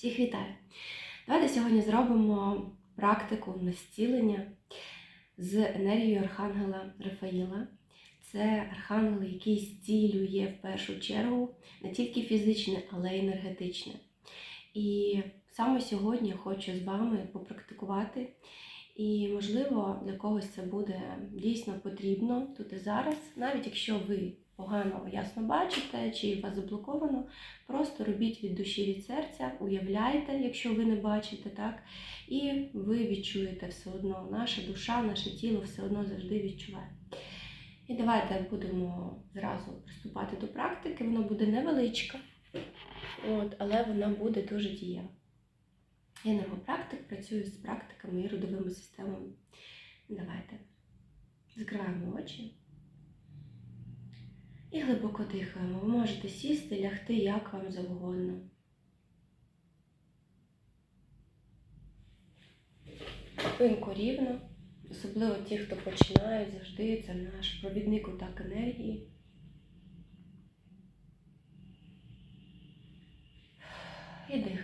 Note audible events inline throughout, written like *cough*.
Всіх вітаю! Давайте сьогодні зробимо практику настілення з енергією Архангела Рафаїла. Це архангел, який зцілює в першу чергу не тільки фізичне, але й енергетичне. І саме сьогодні хочу з вами попрактикувати. І, можливо, для когось це буде дійсно потрібно тут і зараз, навіть якщо ви погано ясно бачите, чи вас заблоковано, просто робіть від душі від серця, уявляйте, якщо ви не бачите, так, і ви відчуєте все одно, наша душа, наше тіло все одно завжди відчуває. І давайте будемо зразу приступати до практики. Вона буде невеличка, от, але вона буде дуже дієва. Я енергопрактик, працюю з практиками і родовими системами. Давайте закриваємо очі. І глибоко дихаємо. Ви можете сісти, лягти як вам завгодно. Спинку рівно. Особливо ті, хто починають завжди, це наш провідник утак енергії. І дихаємо.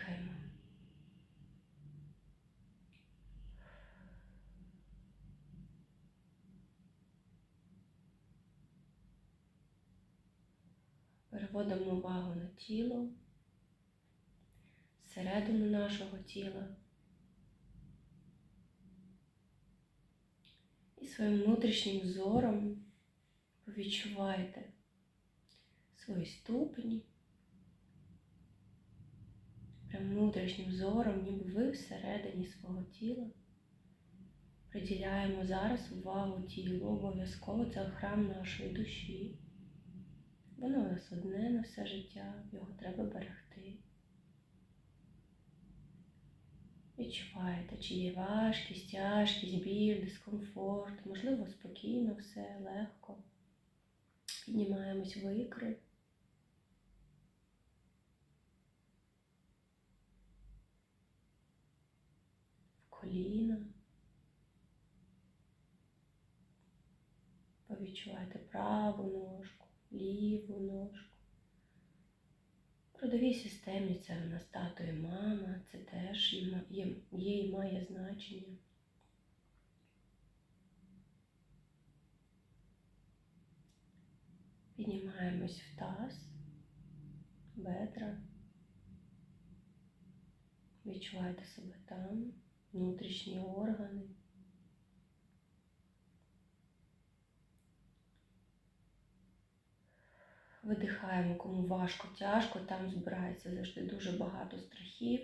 Переводимо увагу на тіло, всередину нашого тіла і своїм внутрішнім зором повідчуваєте свої ступені, прям внутрішнім зором, ніби ви всередині свого тіла. Приділяємо зараз увагу тілу, обов'язково це храм нашої душі. Воно нас одне на все життя, його треба берегти. Відчуваєте, чи є важкість, тяжкість, біль, дискомфорт, можливо, спокійно все, легко. Піднімаємось в ікри. В коліна. Повідчувайте праву ножку ліву ножку. В родовій системі це в нас тато і мама, це теж є, має значення. Піднімаємось в таз, бедра. Відчуваєте себе там, внутрішні органи. Видихаємо, кому важко, тяжко, там збирається завжди дуже багато страхів.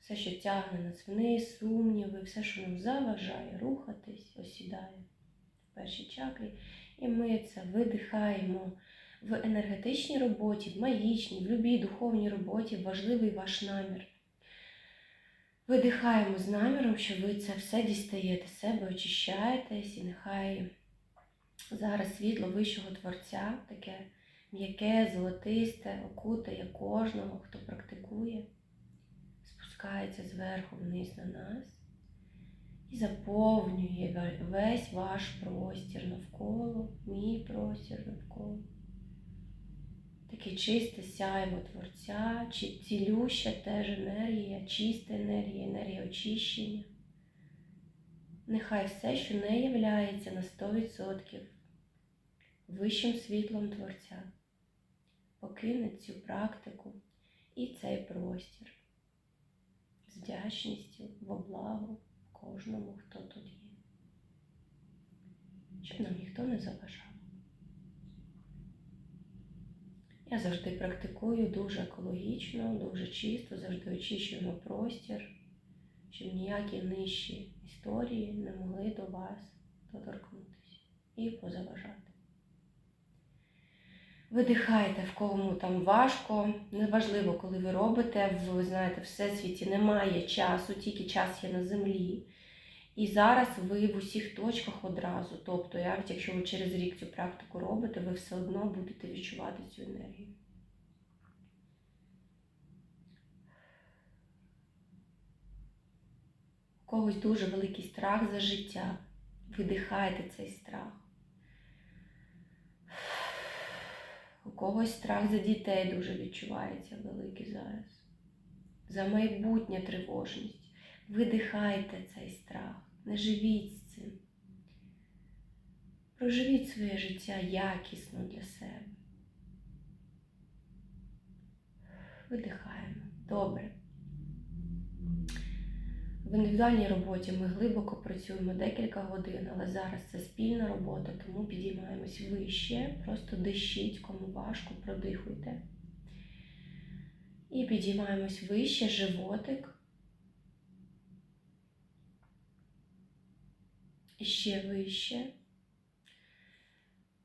Все, що тягне нас вниз, сумніви, все, що нам заважає рухатись, осідає в першій чакрі. І ми це видихаємо в енергетичній роботі, в магічній, в любій духовній роботі, важливий ваш намір. Видихаємо з наміром, що ви це все дістаєте себе, очищаєтесь, і нехай зараз світло вищого творця таке м'яке, золотисте, окутає кожного, хто практикує, спускається зверху вниз на нас і заповнює весь ваш простір навколо, мій простір навколо. Таке чисте сяйво творця, цілюща теж енергія, чиста енергія, енергія очищення. Нехай все, що не являється на 100% вищим світлом Творця покине цю практику і цей простір з вдячністю во благо кожному, хто тут є, щоб нам ніхто не заважав. Я завжди практикую дуже екологічно, дуже чисто, завжди очищуємо простір, щоб ніякі нижчі історії не могли до вас доторкнутися і позаважати. Видихайте, в кому там важко. Неважливо, коли ви робите, ви знаєте, в всесвіті немає часу, тільки час є на землі. І зараз ви в усіх точках одразу. Тобто, якщо ви через рік цю практику робите, ви все одно будете відчувати цю енергію. У когось дуже великий страх за життя. Видихайте цей страх. У когось страх за дітей дуже відчувається великий зараз. за майбутнє тривожність. Видихайте цей страх, не живіть з цим. Проживіть своє життя якісно для себе. Видихаємо. Добре. В індивідуальній роботі ми глибоко працюємо декілька годин, але зараз це спільна робота, тому підіймаємось вище, просто дишіть, кому важко, продихуйте. І підіймаємось вище, животик. І ще вище.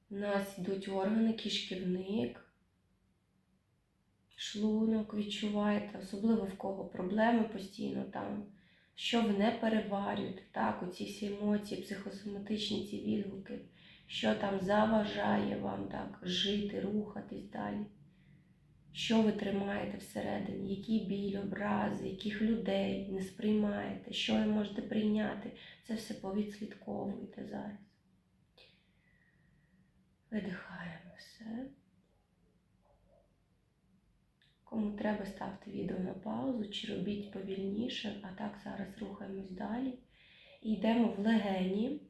У нас йдуть органи, кишківник, шлунок відчуваєте, особливо в кого проблеми постійно там, що ви не переварюєте, так, оці всі емоції, психосоматичні ці відгуки, що там заважає вам так жити, рухатись далі. Що ви тримаєте всередині, які біль, образи, яких людей не сприймаєте, що ви можете прийняти, це все повідслідковуйте зараз. Видихаємо все. Кому треба, ставте відео на паузу чи робіть повільніше, а так зараз рухаємось далі. І йдемо в легені.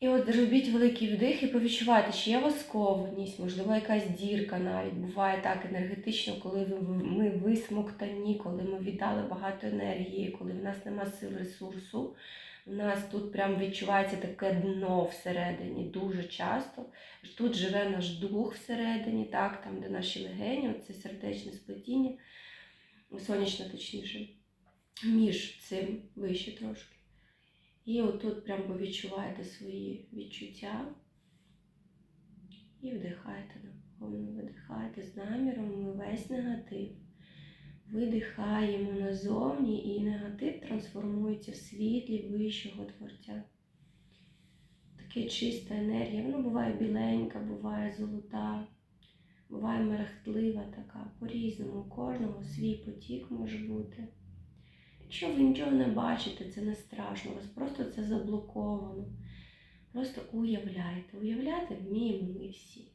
І от робіть великий вдих і повідчувайте, чи є у вас скованість, можливо, якась дірка навіть. Буває так енергетично, коли ми висмоктані, коли ми віддали багато енергії, коли в нас нема сил ресурсу. У нас тут прям відчувається таке дно всередині дуже часто. Тут живе наш дух всередині, так, там, де наші легені, це сердечне сплетіння, сонячне точніше, між цим вище трошки. І отут прям ви відчуваєте свої відчуття. І вдихаєте наповну, видихаєте з наміром, весь негатив. Видихаємо назовні, і негатив трансформується в світлі вищого творця. Таке чиста енергія. Вона буває біленька, буває золота, буває мерехтлива така. По-різному. У кожного свій потік може бути. Якщо ви нічого не бачите, це не страшно, у вас просто це заблоковано. Просто уявляйте. Уявляти вміємо ми всі.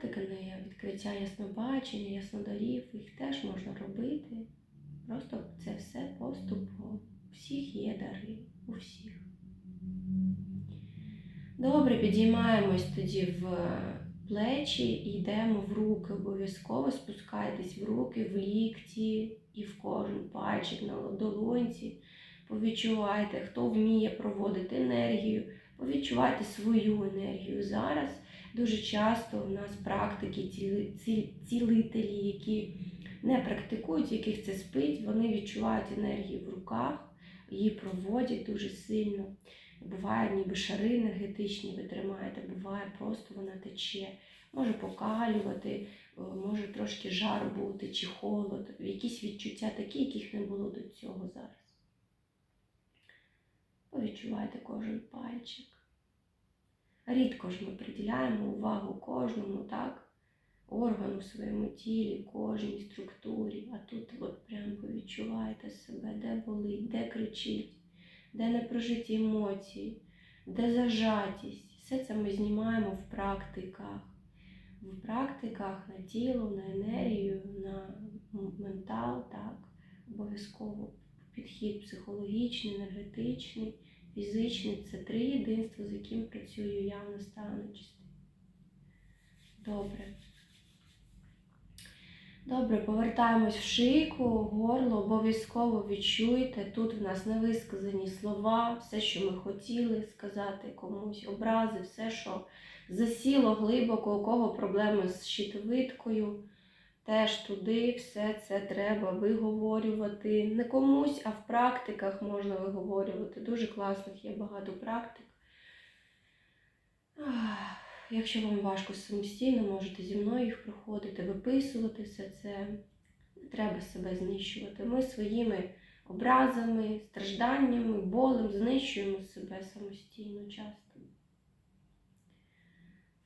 Практика на відкриття яснобачення, яснодарів, їх теж можна робити. Просто це все поступово. У всіх є дари, у всіх. Добре, підіймаємось тоді в плечі і йдемо в руки. Обов'язково спускайтесь в руки, в лікті і в кожен пальчик на долонці. Повідчувайте, хто вміє проводити енергію, повідчувайте свою енергію зараз. Дуже часто в нас практики, ціли- ці- цілителі, які не практикують, яких це спить, вони відчувають енергію в руках, її проводять дуже сильно. Буває, ніби шари енергетичні ви тримаєте, буває просто вона тече, може покалювати, може трошки жар бути чи холод, якісь відчуття такі, яких не було до цього зараз. Повідчувайте кожен пальчик. Рідко ж ми приділяємо увагу кожному, так? Органу своєму тілі, кожній структурі. А тут от прям ви відчуваєте себе, де болить, де кричить, де непрожиті емоції, де зажатість. Все це ми знімаємо в практиках. В практиках на тіло, на енергію, на ментал, так, обов'язково підхід психологічний, енергетичний, фізичний це три єдинства, з яким працюю я в наставничестві. Добре. Добре, повертаємось в шийку, горло, обов'язково відчуйте. Тут в нас невисказані слова, все, що ми хотіли сказати комусь, образи, все, що засіло глибоко, у кого проблеми з щитовидкою. Теж туди все це треба виговорювати. Не комусь, а в практиках можна виговорювати. Дуже класних є багато практик. Якщо вам важко самостійно, можете зі мною їх проходити, виписувати все це. Не треба себе знищувати. Ми своїми образами, стражданнями, болем знищуємо себе самостійно часто.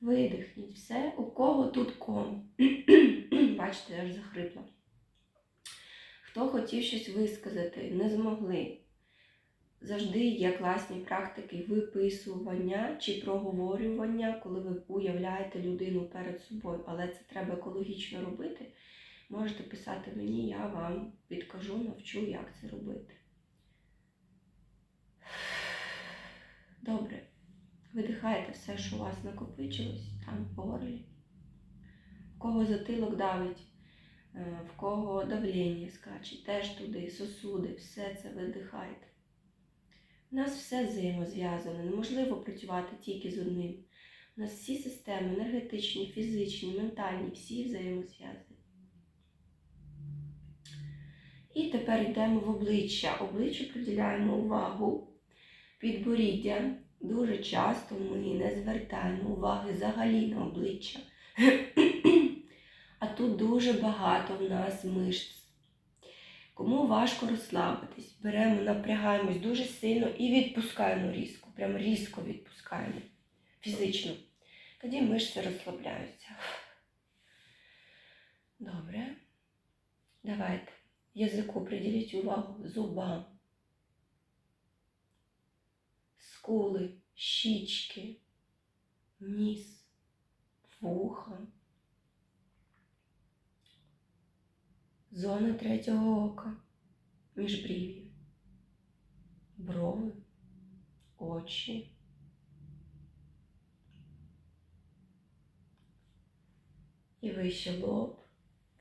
Видихніть все, у кого тут ком. *clears throat* Бачите, я аж захрипла. Хто хотів щось висказати, не змогли. завжди є класні практики виписування чи проговорювання, коли ви уявляєте людину перед собою, але це треба екологічно робити. Можете писати мені, я вам підкажу, навчу, як це робити. Добре. Видихаєте все, що у вас накопичилось там в горлі. В кого затилок давить, е, в кого давлення скаче, теж туди, сосуди, все це видихайте. У нас все взаємозв'язане, неможливо працювати тільки з одним. У нас всі системи енергетичні, фізичні, ментальні, всі взаємозв'язані. І тепер йдемо в обличчя. Обличчю приділяємо увагу. Підборіддя. Дуже часто ми не звертаємо уваги взагалі на обличчя. Тут дуже багато в нас мишць. Кому важко розслабитись, беремо, напрягаємось дуже сильно і відпускаємо різко. Прям різко відпускаємо. Фізично. Тоді мишці розслабляються. Добре. Давайте. Язику приділіть увагу зубам. Скули, щічки, ніс, вуха. Зона третього ока, міжбрів'я, брови, очі. І вище лоб,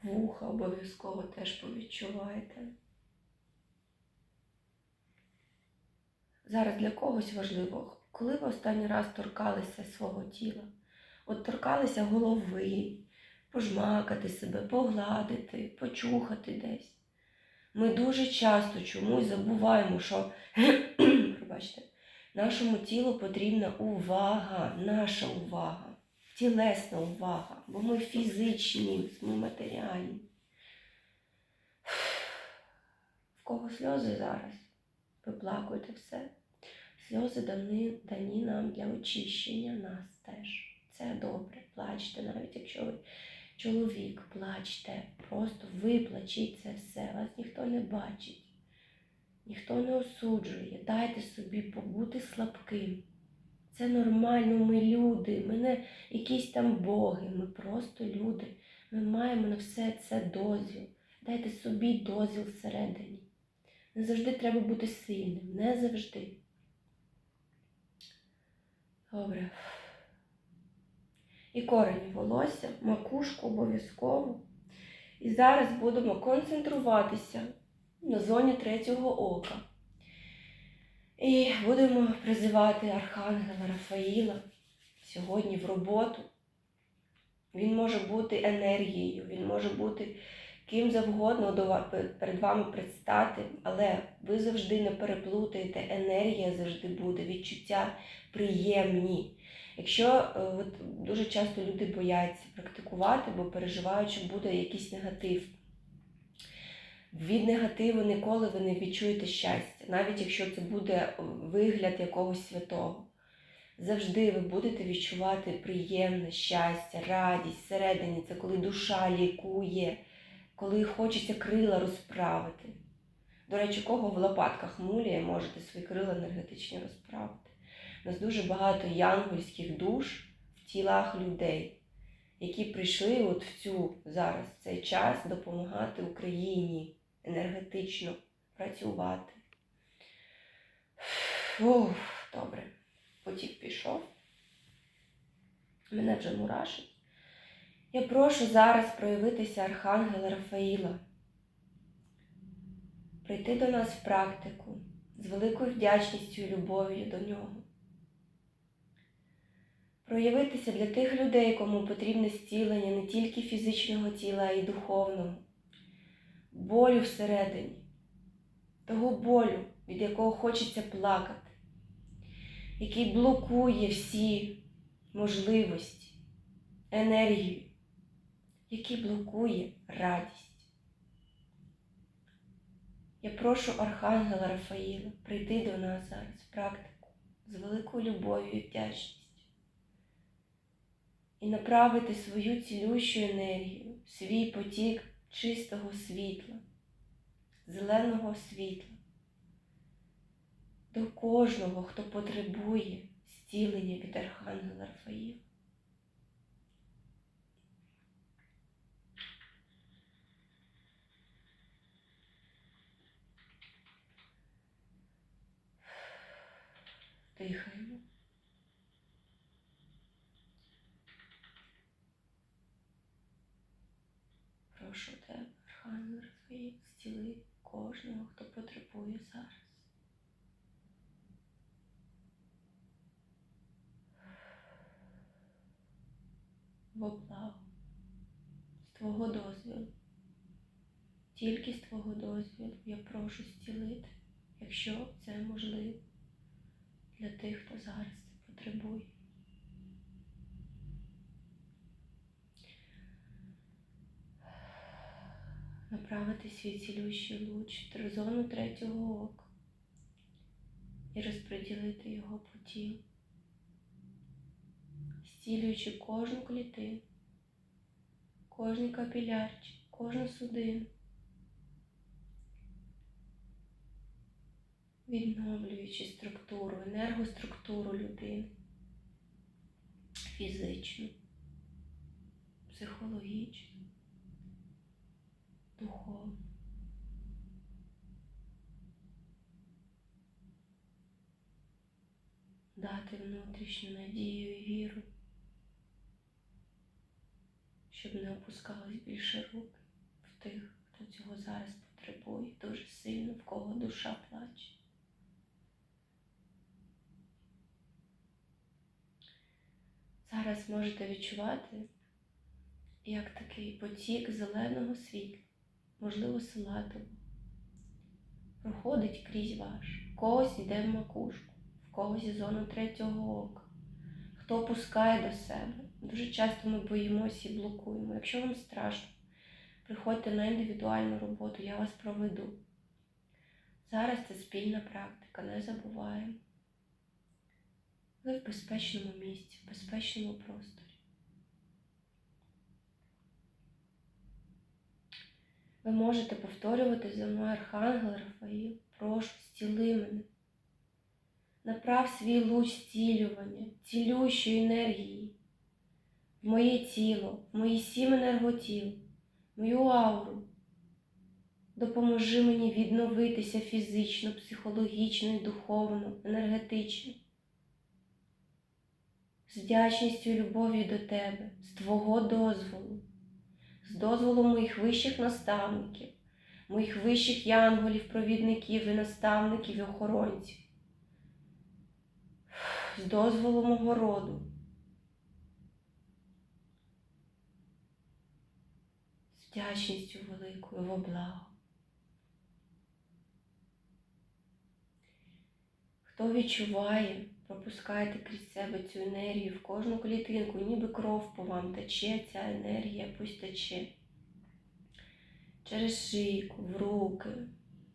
вуха обов'язково теж повідчуваєте. Зараз для когось важливо, коли ви останній раз торкалися свого тіла. От торкалися голови, пожмакати себе, погладити, почухати десь. Ми дуже часто чомусь забуваємо, що *clears throat* пробачте, нашому тілу потрібна увага, наша увага, тілесна увага, бо ми фізичні, ми матеріальні. В кого сльози зараз? Виплакуйте все. Сльози дані, дані нам для очищення нас теж. Це добре. Плачте, навіть якщо ви чоловік, плачте. Просто виплачіть це все. Вас ніхто не бачить, ніхто не осуджує. Дайте собі побути слабким. Це нормально, ми люди, ми не якісь там боги, ми просто люди. Ми маємо на все це дозвіл. Дайте собі дозвіл всередині. Не завжди треба бути сильним, не завжди. Добре. І корені волосся, макушку обов'язково. І зараз будемо концентруватися на зоні третього ока. І будемо призивати Архангела Рафаїла сьогодні в роботу. Він може бути енергією, він може бути ким завгодно перед вами предстати, але ви завжди не переплутаєте, енергія завжди буде, відчуття приємні. Якщо е, от, дуже часто люди бояться практикувати, бо переживають, що буде якийсь негатив. Від негативу ніколи ви не відчуєте щастя, навіть якщо це буде вигляд якогось святого. Завжди ви будете відчувати приємне щастя, радість всередині. Це коли душа лікує, коли хочеться крила розправити. До речі, кого в лопатках муляє, можете свої крила енергетичні розправити. У нас дуже багато янгольських душ в тілах людей, які прийшли от в цю зараз в цей час допомагати Україні енергетично працювати. Фух, добре. Потік пішов. Мене вже мурашить. Я прошу зараз проявитися Архангела Рафаїла, прийти до нас в практику з великою вдячністю і любов'ю до нього. Проявитися для тих людей, кому потрібне зцілення не тільки фізичного тіла, а й духовного, болю всередині, того болю, від якого хочеться плакати, який блокує всі можливості, енергію, який блокує радість. Я прошу Архангела Рафаїла прийти до нас зараз в практику з великою любов'ю і вдячністю і направити свою цілющу енергію, свій потік чистого світла, зеленого світла до кожного, хто потребує зцілення від Архангела Рафаїла. Дихаємо. Прошу тебе, Архангел Рафаїл, зціли кожного, хто потребує зараз. Во благо, з Твого дозволу. Тільки з Твого дозволу я прошу зцілити, якщо це можливо для тих, хто зараз це потребує. Направити свій цілющий луч в зону третього ока і розподілити його по зцілюючи кожну клітину, кожний капілярчик, кожну судину, відновлюючи структуру, енергоструктуру людини, фізичну, психологічну, духовну. Дати внутрішню надію і віру, щоб не опускались більше руки в тих, хто цього зараз потребує, дуже сильно, в кого душа плаче. Зараз можете відчувати, як такий потік зеленого світла, можливо, салатового, проходить крізь ваш. В когось йде в макушку, в когось із зону третього ока. Хто пускає до себе. Дуже часто ми боїмося і блокуємо. Якщо вам страшно, приходьте на індивідуальну роботу, я вас проведу. Зараз це спільна практика, не забуваємо. Ви в безпечному місці, в безпечному просторі. Ви можете повторювати за мною Архангел Рафаїл, прошу, зціли мене. Направ свій луч зцілювання, цілющої енергії в моє тіло, в мої сім енерготіл, мою ауру. Допоможи мені відновитися фізично, психологічно і духовно, енергетично з вдячністю і любов'ю до тебе, з Твого дозволу, з дозволу моїх вищих наставників, моїх вищих янголів, провідників і наставників і охоронців, з дозволу мого роду. З вдячністю великою во благо. Хто відчуває, пропускайте крізь себе цю енергію в кожну клітинку, ніби кров по вам тече, ця енергія пусть тече. Через шийку, в руки,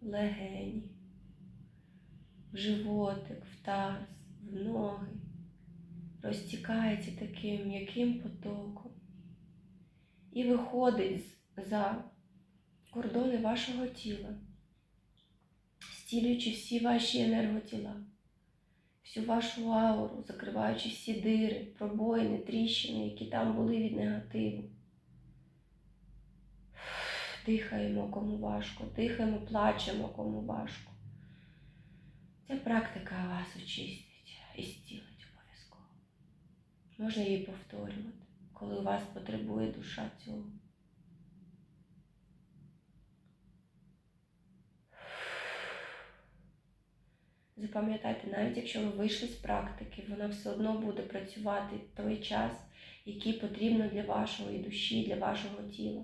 в легені, в животик, в таз, в ноги. Розтікається таким м'яким потоком і виходить за кордони вашого тіла, зцілюючи всі ваші енерготіла всю вашу ауру, закриваючи всі дири, пробоїни, тріщини, які там були від негативу. Дихаємо кому важко, дихаємо, плачемо кому важко. Ця практика вас очистить і зцілить обов'язково. Можна її повторювати, коли у вас потребує душа цього. Запам'ятайте, навіть якщо ви вийшли з практики, вона все одно буде працювати той час, який потрібно для вашої душі, для вашого тіла.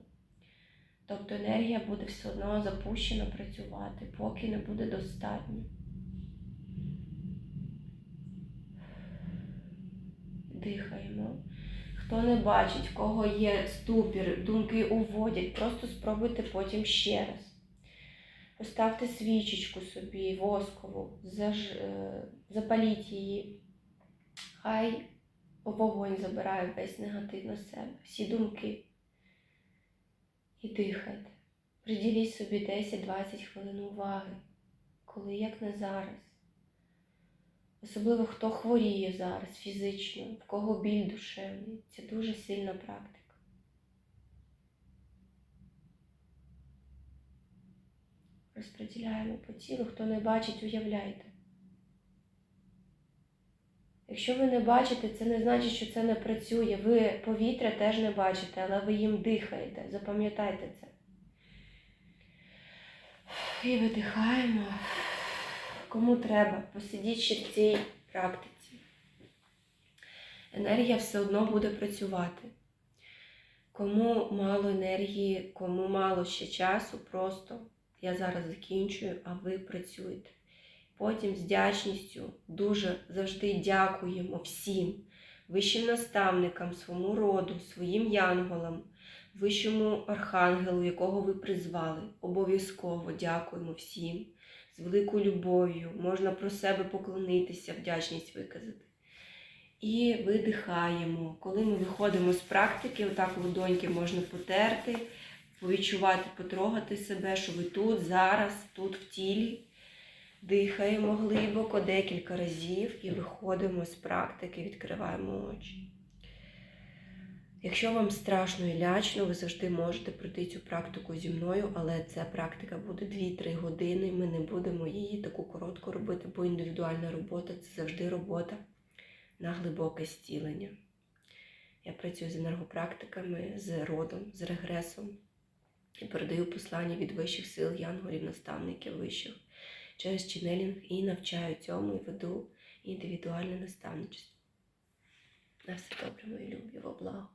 Тобто енергія буде все одно запущена працювати, поки не буде достатньо. Дихаємо. Хто не бачить, в кого є ступір, думки уводять, просто спробуйте потім ще раз. Поставте свічечку собі воскову, заж... е, запаліть її. Хай вогонь забирає весь негатив на себе, всі думки. І дихайте. Приділіть собі 10-20 хвилин уваги, коли як не зараз. Особливо хто хворіє зараз фізично, в кого біль душевний. Це дуже сильна практика. Розподіляємо по тілу, хто не бачить, уявляйте. Якщо ви не бачите, це не значить, що це не працює. Ви повітря теж не бачите, але ви їм дихаєте. Запам'ятайте це. І видихаємо. Кому треба, посидіть ще в цій практиці. Енергія все одно буде працювати. Кому мало енергії, кому мало ще часу, просто я зараз закінчую, а ви працюєте. Потім з вдячністю дуже завжди дякуємо всім вищим наставникам, своєму роду, своїм янголам, вищому архангелу, якого ви призвали. Обов'язково дякуємо всім з великою любов'ю. Можна про себе поклонитися, вдячність виказати. І видихаємо. Коли ми виходимо з практики, отак ладоньки можна потерти, повідчувати, потрогати себе, що ви тут, зараз, тут в тілі. Дихаємо глибоко декілька разів і виходимо з практики, відкриваємо очі. Якщо вам страшно і лячно, ви завжди можете пройти цю практику зі мною, але ця практика буде 2-3 години. Ми не будемо її таку коротку робити, бо індивідуальна робота це завжди робота на глибоке зцілення. Я працюю з енергопрактиками, з родом, з регресом і передаю послання від вищих сил, янголів, наставників вищих через ченелінг і навчаю цьому і веду індивідуальне наставничество. На все добре, мої любі, во благо.